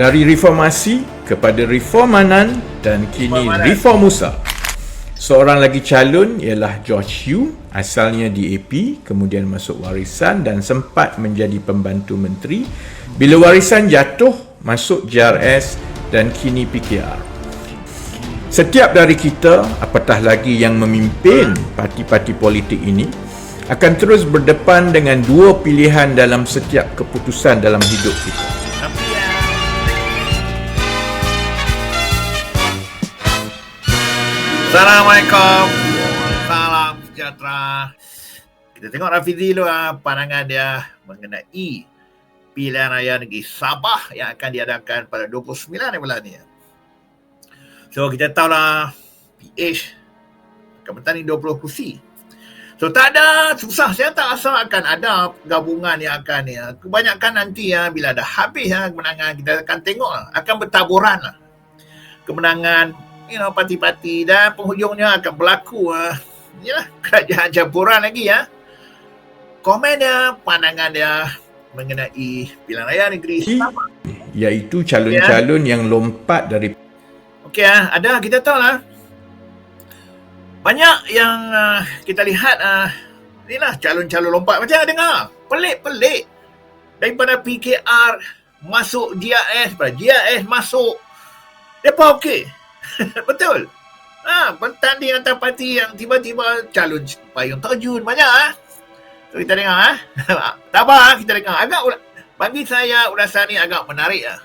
Dari reformasi kepada reformanan dan kini reform Musa. Seorang lagi calon ialah George Hu, asalnya DAP, kemudian masuk warisan dan sempat menjadi pembantu menteri. Bila warisan jatuh, masuk JRS dan kini PKR. Setiap dari kita, apatah lagi yang memimpin parti-parti politik ini, akan terus berdepan dengan dua pilihan dalam setiap keputusan dalam hidup kita. Assalamualaikum. Salam sejahtera. Kita tengok Rafizi dulu ah, pandangan dia mengenai pilihan raya negeri Sabah yang akan diadakan pada 29 bulan ni. So kita tahu lah PH akan bertanding 20 kursi. So tak ada susah saya tak rasa akan ada gabungan yang akan ya. Kebanyakan nanti ya bila dah habis ya kemenangan kita akan tengok lah. akan bertaburan lah. Kemenangan you know, parti-parti dan penghujungnya akan berlaku uh, yalah, kerajaan campuran lagi ya. Komen dia, pandangan dia mengenai pilihan raya negeri. Iaitu calon-calon ya. yang lompat dari Okey ah, ada kita tahu lah. Banyak yang uh, kita lihat uh, inilah calon-calon lompat macam dengar. Pelik-pelik. Daripada PKR masuk DRS, pada DRS masuk. Depa okey. Betul. Ha, bertanding antara parti yang tiba-tiba calon payung terjun banyak ah. So kita dengar ah. tak apa ah, kita dengar. Agak bagi saya ulasan ni agak menarik ah.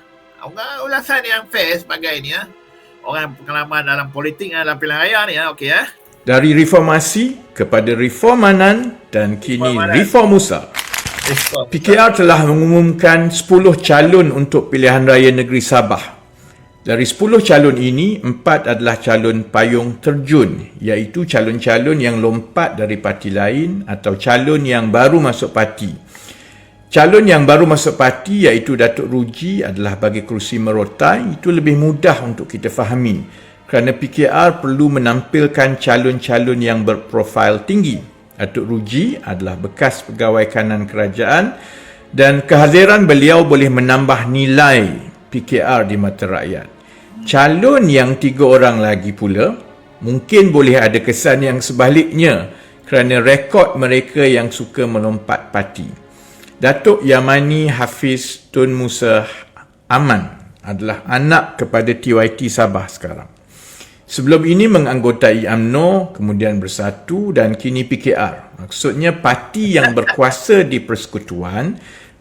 Ulasan yang fair sebagai ni ah. Orang pengalaman dalam politik dalam pilihan raya ni ah. Okey ah. Dari reformasi kepada reformanan dan kini reformanan. reform Musa. PKR telah mengumumkan 10 calon untuk pilihan raya negeri Sabah dari 10 calon ini, empat adalah calon payung terjun iaitu calon-calon yang lompat dari parti lain atau calon yang baru masuk parti. Calon yang baru masuk parti iaitu Datuk Ruji adalah bagi kerusi merotai itu lebih mudah untuk kita fahami kerana PKR perlu menampilkan calon-calon yang berprofil tinggi. Datuk Ruji adalah bekas pegawai kanan kerajaan dan kehadiran beliau boleh menambah nilai PKR di mata rakyat calon yang tiga orang lagi pula mungkin boleh ada kesan yang sebaliknya kerana rekod mereka yang suka melompat parti. Datuk Yamani Hafiz Tun Musa Aman adalah anak kepada TYT Sabah sekarang. Sebelum ini menganggotai AMNO, kemudian bersatu dan kini PKR. Maksudnya parti yang berkuasa di persekutuan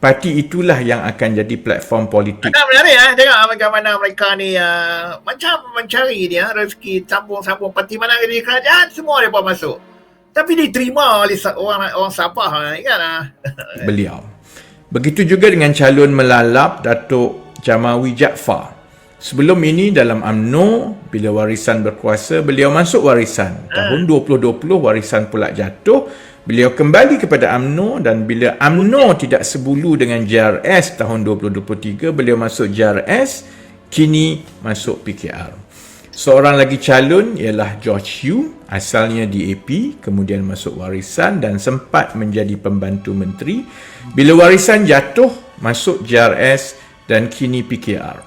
parti itulah yang akan jadi platform politik. Agak menarik ya, tengok bagaimana mereka ni uh, macam mencari dia rezeki sambung-sambung parti mana di kerajaan semua mereka masuk. Tapi diterima oleh orang orang Sabah kan ah. Beliau. Begitu juga dengan calon melalap Datuk Jamawi Jaafar. Sebelum ini dalam AMNO bila warisan berkuasa beliau masuk warisan. Tahun 2020 warisan pula jatuh Beliau kembali kepada AMNO dan bila AMNO tidak sebulu dengan JRS tahun 2023, beliau masuk JRS, kini masuk PKR. Seorang lagi calon ialah George Hu, asalnya DAP, kemudian masuk warisan dan sempat menjadi pembantu menteri. Bila warisan jatuh, masuk JRS dan kini PKR.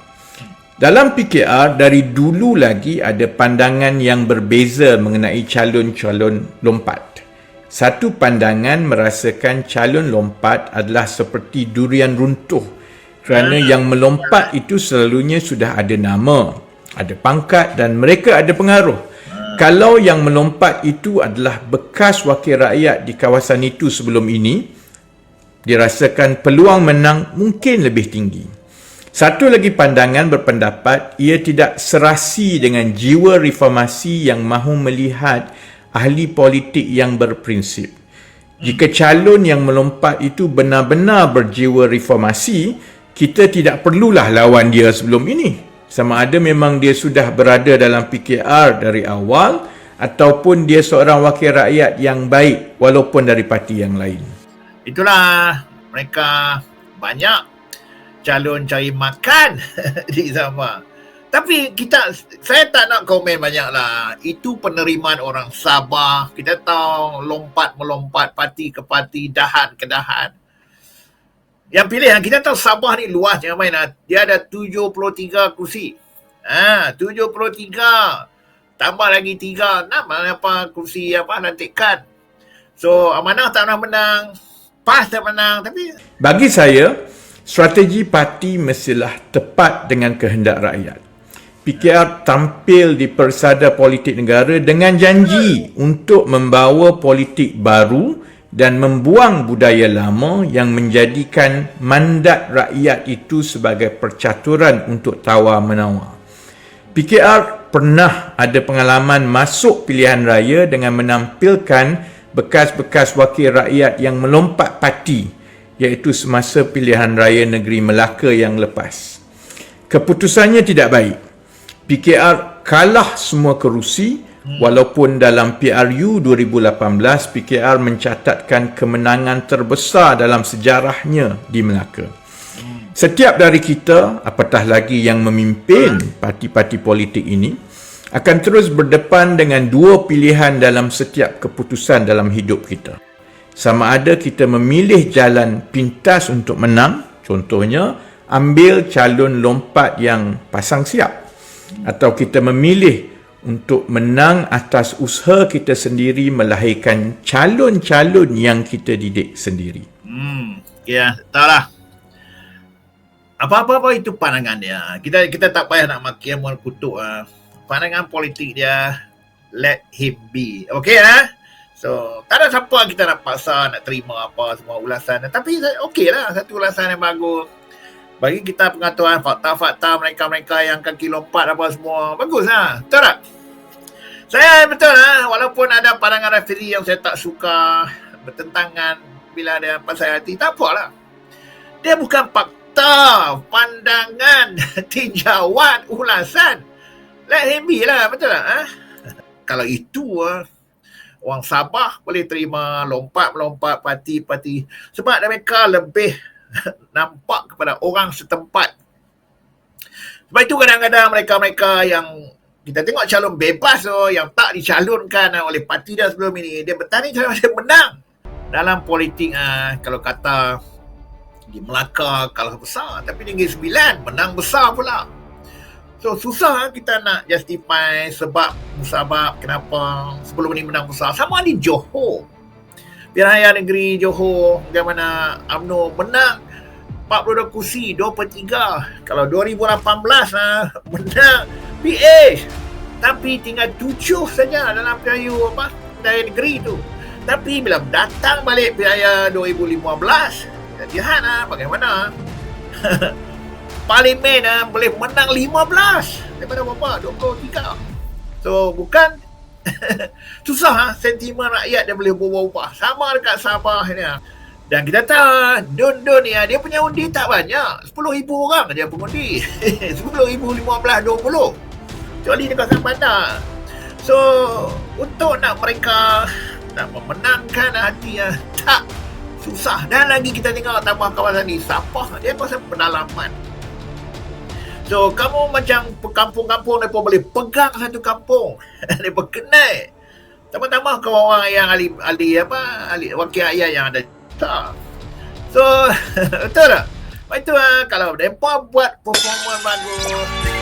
Dalam PKR, dari dulu lagi ada pandangan yang berbeza mengenai calon-calon lompat. Satu pandangan merasakan calon lompat adalah seperti durian runtuh kerana yang melompat itu selalunya sudah ada nama, ada pangkat dan mereka ada pengaruh. Kalau yang melompat itu adalah bekas wakil rakyat di kawasan itu sebelum ini, dirasakan peluang menang mungkin lebih tinggi. Satu lagi pandangan berpendapat ia tidak serasi dengan jiwa reformasi yang mahu melihat ahli politik yang berprinsip. Jika calon yang melompat itu benar-benar berjiwa reformasi, kita tidak perlulah lawan dia sebelum ini. Sama ada memang dia sudah berada dalam PKR dari awal ataupun dia seorang wakil rakyat yang baik walaupun dari parti yang lain. Itulah mereka banyak calon cari makan di Sabah. Tapi kita, saya tak nak komen banyak lah. Itu penerimaan orang Sabah. Kita tahu lompat melompat parti ke parti, dahan ke dahan. Yang pilihan kita tahu Sabah ni luas jangan main lah. Dia ada 73 kursi. Ha, 73. Tambah lagi 3, 6 apa kursi apa lantikan. So Amanah tak pernah menang. PAS tak menang tapi Bagi saya, strategi parti mestilah tepat dengan kehendak rakyat. PKR tampil di persada politik negara dengan janji untuk membawa politik baru dan membuang budaya lama yang menjadikan mandat rakyat itu sebagai percaturan untuk tawar-menawar. PKR pernah ada pengalaman masuk pilihan raya dengan menampilkan bekas-bekas wakil rakyat yang melompat parti iaitu semasa pilihan raya negeri Melaka yang lepas. Keputusannya tidak baik. PKR kalah semua kerusi walaupun dalam PRU 2018 PKR mencatatkan kemenangan terbesar dalam sejarahnya di Melaka. Setiap dari kita, apatah lagi yang memimpin parti-parti politik ini, akan terus berdepan dengan dua pilihan dalam setiap keputusan dalam hidup kita. Sama ada kita memilih jalan pintas untuk menang, contohnya ambil calon lompat yang pasang siap atau kita memilih untuk menang atas usaha kita sendiri melahirkan calon-calon yang kita didik sendiri. Hmm, ya, tahu lah. Apa-apa itu pandangan dia. Kita kita tak payah nak maki yang kutuk ah. Pandangan politik dia let him be. Okay lah. So, tak ada siapa kita nak paksa nak terima apa semua ulasan. Tapi okey lah satu ulasan yang bagus. Bagi kita pengetahuan fakta-fakta mereka-mereka yang kaki lompat apa semua. Bagus lah. Betul tak? Saya betul lah. Walaupun ada pandangan referee yang saya tak suka bertentangan bila ada pasal hati. Tak apa lah. Dia bukan fakta, pandangan, tinjauan, ulasan. Let him be lah. Betul tak? Ha? Kalau itu ah, orang Sabah boleh terima lompat-lompat parti-parti. Sebab mereka lebih nampak kepada orang setempat. Sebab itu kadang-kadang mereka-mereka yang kita tengok calon bebas tu yang tak dicalonkan oleh parti dah sebelum ini dia bertanding cara dia menang. Dalam politik ah kalau kata di Melaka kalah besar tapi Negeri Sembilan menang besar pula. So susah ah, kita nak justify sebab musabab kenapa sebelum ini menang besar. Sama di Johor Pilihan Negeri Johor bagaimana UMNO menang 42 kursi 2 per 3 kalau 2018 lah menang PH tapi tinggal 7 saja dalam pilihan apa dari negeri tu. Tapi bila datang balik pilihan 2015 lihat lah bagaimana. Parlimen lah, boleh menang 15 daripada berapa? 23 so bukan susah ha? sentimen rakyat dia boleh berubah-ubah. Sama dekat Sabah ni ha. dan kita tahu Don-Don ni ha, dia punya undi tak banyak. 10,000 orang dia pengundi 10,000 15 20 kecuali dekat Sang Bandar so untuk nak mereka nak memenangkan hati ya, tak susah. Dan lagi kita tengok tambah kawasan ni Sabah dia kawasan pedalaman So, kamu macam kampung-kampung mereka boleh pegang satu kampung. mereka kenal. Tambah-tambah kau orang yang ahli, ahli apa, ahli wakil ayah yang ada. Tak. So, betul tak? Lepas itu, ah, kalau mereka buat performa bagus,